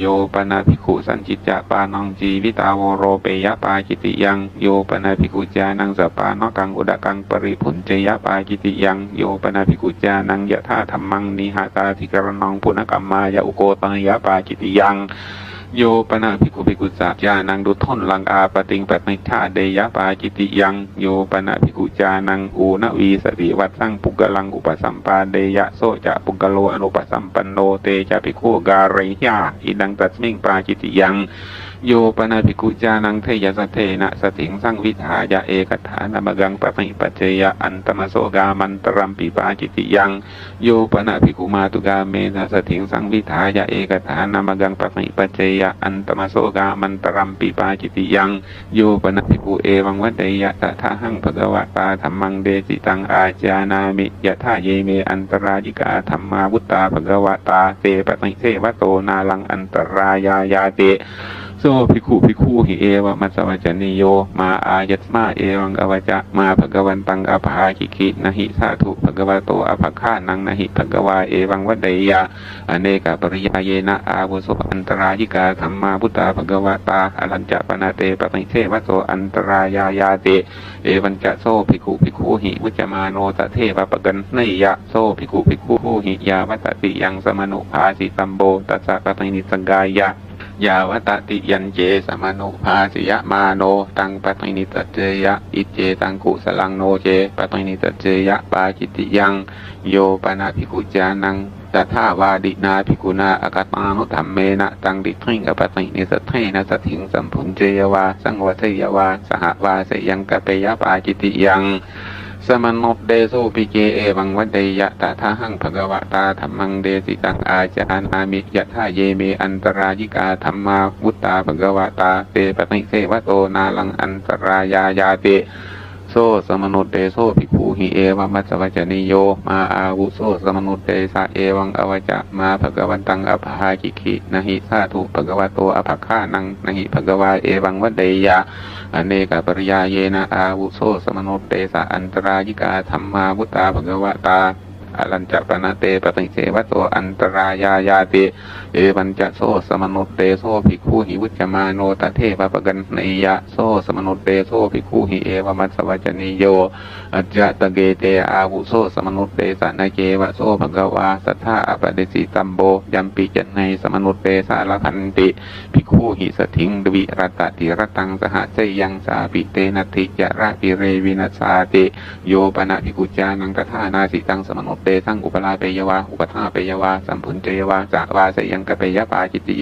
โยปนาภิกขุสันจิตจะปานังจีวิตาวโรเปยปาจิติยัง โยปนาภิกขุจานังสปานกังอุดกังปริพุนเจยปาจิติยัง โยปนาภิกขุจานังยะธาธรรมังนิหาตาธิกรณังปุณกรรมมายะอุโกตังยปาจิติยัง โยปนาภิกขุภิกขุสาจจานังดุทนลังอาปติงปฏิชาเดยะปาจิติยังโยปนาภิกขุจานังอูนวีสติวัตสังปุกลังอุปสัมปาเดยะโซจะปุกโลอนุปสัมปันโนเตจะภิกขุการิยาอิดังตัสมิงปาจิติยัง โยปนาภิกุจานังเทยสเทนะสถิงสังวิทายะเอกฐานามกังปะมิปัจเจยะอันตมโสกามันตรัมปิปาจิติยัง โยปนาภิกุมาตุกาเมนะสถิงสังวิทายะเอกฐานามกังปะมิปัจเจยะอันตมโสกามันตรัมปิปาจิติยัง โยปนาภิกุเอวังวัตเตยะตถาหังภะวะตาธรรมังเดสิตังอาจานามิยะธาเยเมอันตรายิกาธรรมาวุตตาภะวะตาเตปะมิเทวโตนาลังอันตรายายาเต โซภิกขุภิกขุหิเอวะมัสสวัจนิโย มาอายัตมาเอวังอวจะมาภะกวันตังอภาคิคินะหิสาธุภะกวะโตอภคานังนะหิภะกวาเอวังวัดเดยะอเนกปริยาเยนะอาวุโสอันตรายิกาธรรมาพุตตาภะกวตาอรัญจะปนาเตปะมิเทวโสอันตรายายาเตเอวันจะโซภิกขุภิกขุหิวุจมาโนตเทวปกันนยะโซภิกขุภิกขุหิยาวัตติยังสมนุภาสิตัมโบตัสสะปะมินิสังกายะ ยาวตติยันเจสมนุภาสิยะมาโน ตังปัตตินิตเจยะ อิเจตังกุสลังโนเจปัตตินิตเจยะปาจิติยัง โยปนาภิกุจานังตถาวาดินาภิกุณาอากาตานุธรรมเมนะตังดิทริงอปตินิสทเทนะสถิงสัมพุนเจยวา สังวัตยวา สหวาสยังกะเปยะปาจิติยัง สมนพเดโซปิเกเอวังวัดเดยะตถาหังภะกวตาธรรมังเดสิตังอาจานามิยะธาเยเมอันตรายิกาธรรมาวุตตาภะกวตาเตปะนิเสวะโตนาลังอันตรายายาเต โซสมนุตเตโซภิกขุหิเอวัมัสวัจนิโยมาอาวุโซสมนุตเตสะเอวังอวจะมาภะกวันตังอภากิขินะหิสาธุภะกวะโตอภคานังนะหิภะกวาเอวังวัดเดยะอเนกปริยาเยนะอาวุโสสมนุตเตสะอันตรายิกาธรรมาวุตตาภะกวตา อรัญจะปนาเตปติเสวะโตอันตรายายาเตเอวันจะโซสมนุเตโซภิกขุหิวุจมาโนตเทปปกันเนยะโซสมนุเตโซภิกขุหิเอวมัสวัจนิโยอัจจะตะเกเตอาวุโสสมนุเตสะนาเกวะโซภะกวาสัทธาอปเดสิตัมโบยัมปิจันในสมนุเตสะละคันติภิ คู่หิสถิงดวิรตติรตังสหเจยังสาปิเตนติจะระปิเรวินาสาติโยปนะภิกุจานังตถานาสิตังสมนุตเตทั้งอุปลาเปยวาอุปทาเปยวาสัมพุนเจยวาสาวาสยังกะเปยปาจิติ